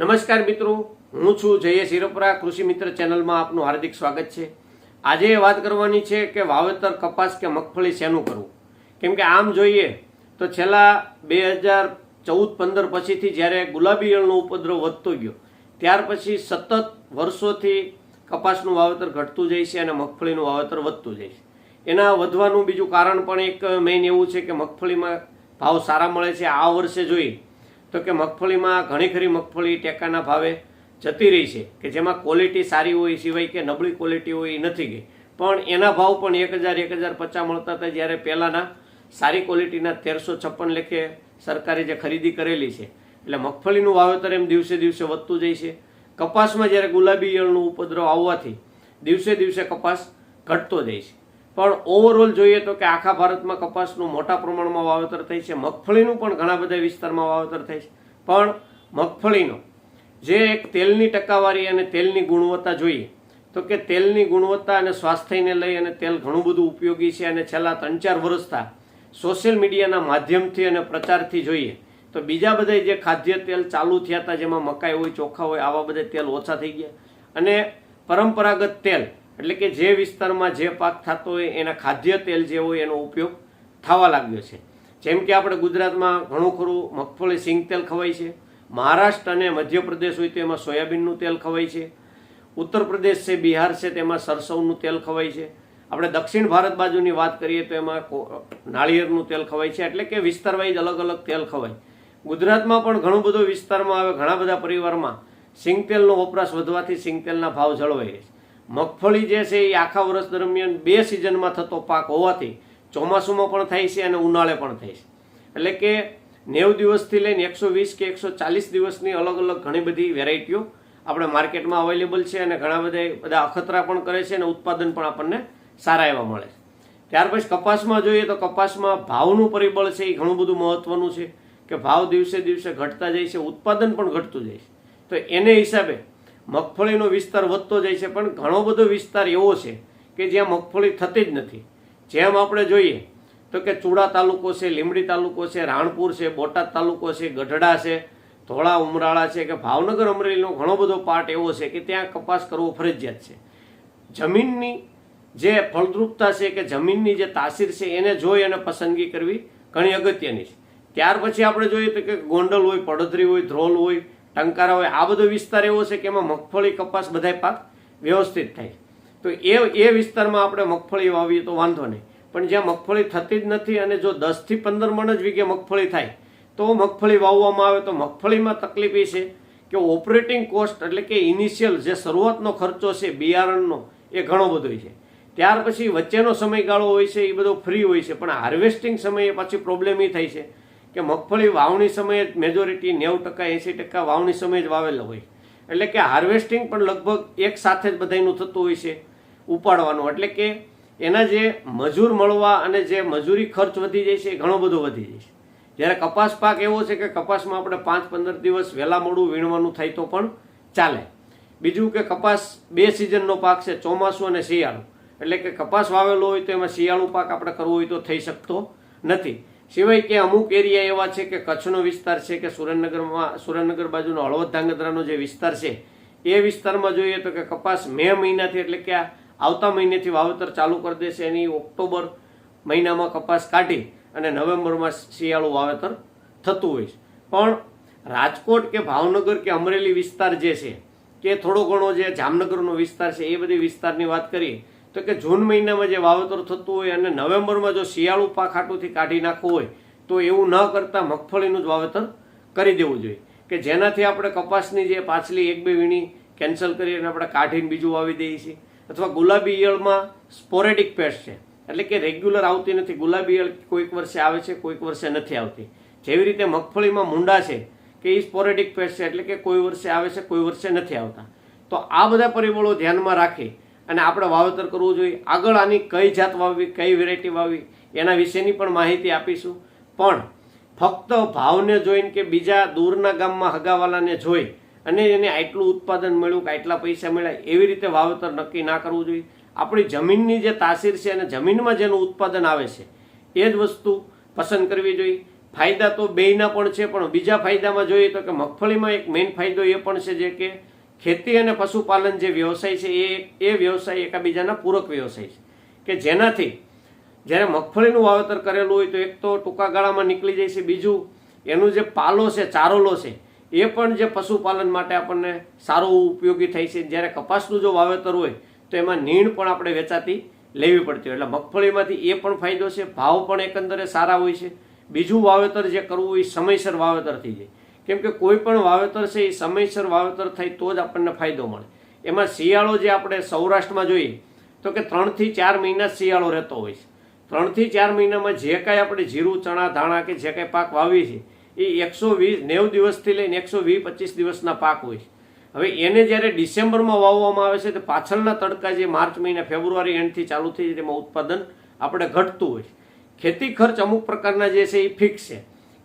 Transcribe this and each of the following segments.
નમસ્કાર મિત્રો, હું છું જય શિરોપરા કૃષિ મિત્ર ચેનલમાં આપનું હાર્દિક સ્વાગત છે. આજે વાત કરવાની છે કે વાવેતર કપાસ કે મગફળી શેનું કરવું? કેમ કે આમ જોઈએ તો છેલ્લા બે હજાર ચૌદ પંદર પછીથી જ્યારે ગુલાબી ઈયળનો ઉપદ્રવ વધતો ગયો, ત્યાર પછી સતત વર્ષોથી કપાસનું વાવેતર ઘટતું જાય છે અને મગફળીનું વાવેતર વધતું જાય છે. એના વધવાનું બીજું કારણ પણ એક મેઇન એવું છે કે મગફળીમાં ભાવ સારા મળે છે. આ વર્ષે જોઈએ તો કે મગફળીમાં ઘણી ખરી મગફળી ટેકાના ભાવે જતી રહી છે, કે જેમાં ક્વોલિટી સારી હોય, સિવાય કે નબળી ક્વોલિટી હોય એ નથી ગઈ. પણ એના ભાવ પણ એક હજાર એક હજાર પચાસ મળતા હતા જ્યારે પહેલાંના સારી ક્વોલિટીના તેરસો છપ્પન લેખે સરકારે જે ખરીદી કરેલી છે. એટલે મગફળીનું વાવેતર એમ દિવસે દિવસે વધતું જાય છે. કપાસમાં જ્યારે ગુલાબી ઈયળનું ઉપદ્રવ આવવાથી દિવસે દિવસે કપાસ ઘટતો જાય છે. પણ ઓવરઓલ જોઈએ તો કે આખા ભારતમાં કપાસનું મોટા પ્રમાણમાં વાવેતર થાય છે. મગફળીનું પણ ઘણા બધા વિસ્તારમાં વાવેતર થાય છે. પણ મગફળીનો જે એક તેલની ટકાવારી અને તેલની ગુણવત્તા જોઈએ, તો કે તેલની ગુણવત્તા અને સ્વાસ્થ્યને લઈ અને તેલ ઘણું બધું ઉપયોગી છે અને છેલ્લા ત્રણ ચાર વર્ષથી સોશિયલ મીડિયાના માધ્યમથી અને પ્રચારથી જોઈએ, તો બીજા બધા જે ખાદ્ય તેલ ચાલુ થયા હતા, જેમાં મકાઈ હોય, ચોખા હોય, આવા બધા તેલ ઓછા થઈ ગયા. અને પરંપરાગત તેલ એટલે કે જે વિસ્તારમાં જે પાક થતો હોય, એના ખાદ્ય તેલ જે હોય, એનો ઉપયોગ થવા લાગ્યો છે. જેમ કે આપણે ગુજરાતમાં ઘણું ખરું મગફળી, સિંગ તેલ ખવાય છે. મહારાષ્ટ્ર અને મધ્યપ્રદેશ હોય તો એમાં સોયાબીનનું તેલ ખવાય છે. ઉત્તર પ્રદેશ છે, બિહાર છે, તેમાં સરસવનું તેલ ખવાય છે. આપણે દક્ષિણ ભારત બાજુની વાત કરીએ તો એમાં નાળિયેરનું તેલ ખવાય છે. એટલે કે વિસ્તાર વાઇઝ અલગ અલગ તેલ ખવાય. ગુજરાતમાં પણ ઘણો બધો વિસ્તારમાં આવે, ઘણા બધા પરિવારમાં સિંગ તેલનો વપરાશ વધવાથી સિંગ તેલના ભાવ જળવાઈ છે. મગફળી જે છે એ આખા વર્ષ દરમિયાન બે સિઝનમાં થતો પાક હોવાથી ચોમાસુમાં પણ થાય છે અને ઉનાળે પણ થાય છે. એટલે કે નેવું દિવસથી લઈને એકસો વીસ કે એકસો ચાલીસ દિવસની અલગ અલગ ઘણી બધી વેરાયટીઓ આપણે માર્કેટમાં અવેલેબલ છે અને ઘણા બધા બધા અખતરા પણ કરે છે અને ઉત્પાદન પણ આપણને સારા એવા મળે છે. ત્યાર પછી કપાસમાં જોઈએ તો કપાસમાં ભાવનું પરિબળ છે એ ઘણું બધું મહત્વનું છે કે ભાવ દિવસે દિવસે ઘટતા જાય છે, ઉત્પાદન પણ ઘટતું જાય છે. તો એને હિસાબે મગફળીનો વિસ્તાર વધતો જાય છે, પણ ઘણો બધો વિસ્તાર એવો છે કે જ્યાં મગફળી થતી જ નથી. જેમ આપણે જોઈએ, તો કે ચુડા તાલુકો છે લીમડી તાલુકો છે, રાણપુર છે, બોટાદ તાલુકો છે, ગઢડા છે, ધોળા ઉમરાળા છે, કે ભાવનગર અમરેલીનો ઘણો બધો પાર્ટ એવો છે કે ત્યાં કપાસ કરવો ફરજિયાત છે. જમીનની જે ફળદ્રુપતા છે કે જમીનની જે તાસીર છે, એને જોઈ અને પસંદગી કરવી ઘણી અગત્યની છે. ત્યાર પછી આપણે જોઈએ તો કે ગોંડલ હોય પડધરી હોય, ધ્રોલ હોય ટંકારા હોય આ બધો વિસ્તાર એવો છે કે એમાં મગફળી કપાસ બધાય પાક વ્યવસ્થિત થાય. તો એ એ વિસ્તારમાં આપણે મગફળી વાવીએ તો વાંધો નહીં. પણ જ્યાં મગફળી થતી જ નથી અને જો દસથી પંદર મણ જ વીઘે મગફળી થાય, તો મગફળી વાવવામાં આવે તો મગફળીમાં તકલીફ એ છે કે ઓપરેટિંગ કોસ્ટ એટલે કે ઇનિશિયલ જે શરૂઆતનો ખર્ચો છે, બિયારણનો, એ ઘણો બધો છે. ત્યાર પછી વચ્ચેનો સમયગાળો હોય છે, એ બધો ફ્રી હોય છે, પણ હાર્વેસ્ટિંગ સમયે પાછી પ્રોબ્લેમ એ થાય છે. કે મગફળી વાવણી સમયે મેજોરિટી નેવું ટકા એંસી ટકા વાવણી સમયે જ વાવેલા હોય. એટલે કે હાર્વેસ્ટિંગ પણ લગભગ એક સાથે જ બધાયનું થતું હોય છે, ઉપાડવાનું. એટલે કે એના જે મજૂર મળવા અને જે મજૂરી ખર્ચ વધી જાય છે એ ઘણો બધો વધી જાય છે. જ્યારે કપાસ પાક એવો છે કે કપાસમાં આપણે પાંચ પંદર દિવસ વહેલા મોડું વીણવાનું થાય તો પણ ચાલે. બીજું કે કપાસ બે સિઝનનો પાક છે, ચોમાસું અને શિયાળું. એટલે કે કપાસ વાવેલો હોય તો એમાં શિયાળુ પાક આપણે કરવો હોય તો થઈ શકતો નથી. સિવાય કે અમુક એરિયા એવા છે કે કચ્છનો વિસ્તાર છે કે સુરેન્દ્રનગરમાં, સુરેન્દ્રનગર બાજુનો હળવદ ધાંગધ્રાનો જે વિસ્તાર છે, એ વિસ્તારમાં જોઈએ તો કે કપાસ મે મહિનાથી એટલે કે આવતા મહિનેથી વાવેતર ચાલુ કરી દેશે. એની ઓક્ટોબર મહિનામાં કપાસ કાઢી અને નવેમ્બરમાં શિયાળું વાવેતર થતું હોય છે. પણ રાજકોટ કે ભાવનગર કે અમરેલી વિસ્તાર જે છે, કે થોડો ઘણો જે જામનગરનો વિસ્તાર છે, એ બધી વિસ્તારની વાત કરીએ તો કે જૂન મહિનામાં જે વાવેતર થતું હોય અને નવેમ્બરમાં જો શિયાળુ પાક હાટુથી કાઢી નાખવું હોય, તો એવું ન કરતાં મગફળીનું જ વાવેતર કરી દેવું જોઈએ. કે જેનાથી આપણે કપાસની જે પાછલી એક બે વીણી કેન્સલ કરી અને આપણે કાઢીને બીજું વાવી દઈએ છીએ. અથવા ગુલાબી ઈયળમાં સ્પોરેડિક પેસ્ટ છે. એટલે કે રેગ્યુલર આવતી નથી. ગુલાબી ઈયળ કોઈક વર્ષે આવે છે, કોઈક વર્ષે નથી આવતી. જેવી રીતે મગફળીમાં મુંડા છે, કે એ સ્પોરેડિક પેસ્ટ છે, એટલે કે કોઈ વર્ષે આવે છે, કોઈ વર્ષે નથી આવતા. તો આ બધા પરિબળો ધ્યાનમાં રાખી અને આપણે વાવેતર કરવું જોઈએ. આગળ આની કઈ જાત વાવવી, કઈ વેરાયટી વાવવી, એના વિશેની પણ માહિતી આપીશું. પણ ફક્ત ભાવને જોઈને કે બીજા દૂરના ગામમાં હગાવાલાને જોઈ અને એને આટલું ઉત્પાદન મળ્યું કે આટલા પૈસા મળ્યા, એવી રીતે વાવેતર નક્કી ના કરવું જોઈએ. આપણી જમીનની જે તાસીર છે અને જમીનમાં જેનું ઉત્પાદન આવે છે, એ જ વસ્તુ પસંદ કરવી જોઈએ. ફાયદા તો બેયના પણ છે, પણ બીજા ફાયદામાં જોઈએ તો કે મગફળીમાં એક મેઇન ફાયદો એ પણ છે જે કે ખેતી અને પશુપાલન જે વ્યવસાય છે, એ એ વ્યવસાય એકાબીજાના પૂરક વ્યવસાય છે. કે જેનાથી જ્યારે મગફળીનું વાવેતર કરેલું હોય તો એક તો ટૂંકા ગાળામાં નીકળી જાય છે, બીજું એનું જે પાલો છે, ચારોલો છે, એ પણ જે પશુપાલન માટે આપણને સારો ઉપયોગી થાય છે. જ્યારે કપાસનું જો વાવેતર હોય તો એમાં નીણ પણ આપણે વેચાતી લેવી પડતી હોય. એટલે મગફળીમાંથી એ પણ ફાયદો છે, ભાવ પણ એકંદરે સારા હોય છે. બીજું વાવેતર જે કરવું એ સમયસર વાવેતર થઈ જાય. કેમ કે કોઈ પણ વાવેતર છે, એ સમયસર વાવેતર થાય તો જ આપણને ફાયદો મળે. એમાં શિયાળો જે આપણે સૌરાષ્ટ્રમાં જોઈએ, તો કે ત્રણથી ચાર મહિના શિયાળો રહેતો હોય છે. ત્રણથી ચાર મહિનામાં જે કાંઈ આપણે જીરું, ચણા, ધાણા કે જે કાંઈ પાક વાવીએ છીએ, એ એકસો વીસ, નેવું દિવસથી લઈને એકસો વીસ, પચીસ દિવસના પાક હોય છે. હવે એને જ્યારે ડિસેમ્બરમાં વાવવામાં આવે છે, તો પાછળના તડકા જે માર્ચ મહિના, ફેબ્રુઆરી એન્ડથી ચાલુ થઈ જાય, તેમાં ઉત્પાદન આપણે ઘટતું હોય છે. ખેતી ખર્ચ અમુક પ્રકારના જે છે, એ ફિક્સ છે.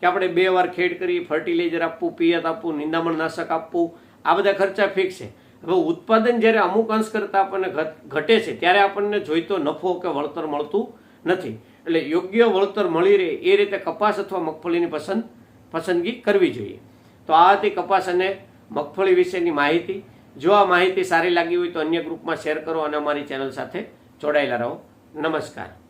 કે આપણે બે વાર ખેડ કરી ફર્ટિલાઇઝર આપવું, પિયત આપવું, નિંદામણ નાશક આપવું, આ બધા ખર્ચા ફિક્સ છે. હવે ઉત્પાદન જ્યારે અમુક અંશ કરતાં આપણને ઘટ- છે, ત્યારે આપણને જોઈતો નફો કે વળતર મળતું નથી. એટલે યોગ્ય વળતર મળી રહે એ રીતે કપાસ અથવા મગફળીની પસંદ, પસંદગી કરવી જોઈએ. તો આ હતી કપાસ અને મગફળી વિશેની માહિતી. જો આ માહિતી સારી લાગી હોય તો અન્ય ગ્રુપમાં શેર કરો અને અમારી ચેનલ સાથે જોડાયેલા રહો. નમસ્કાર.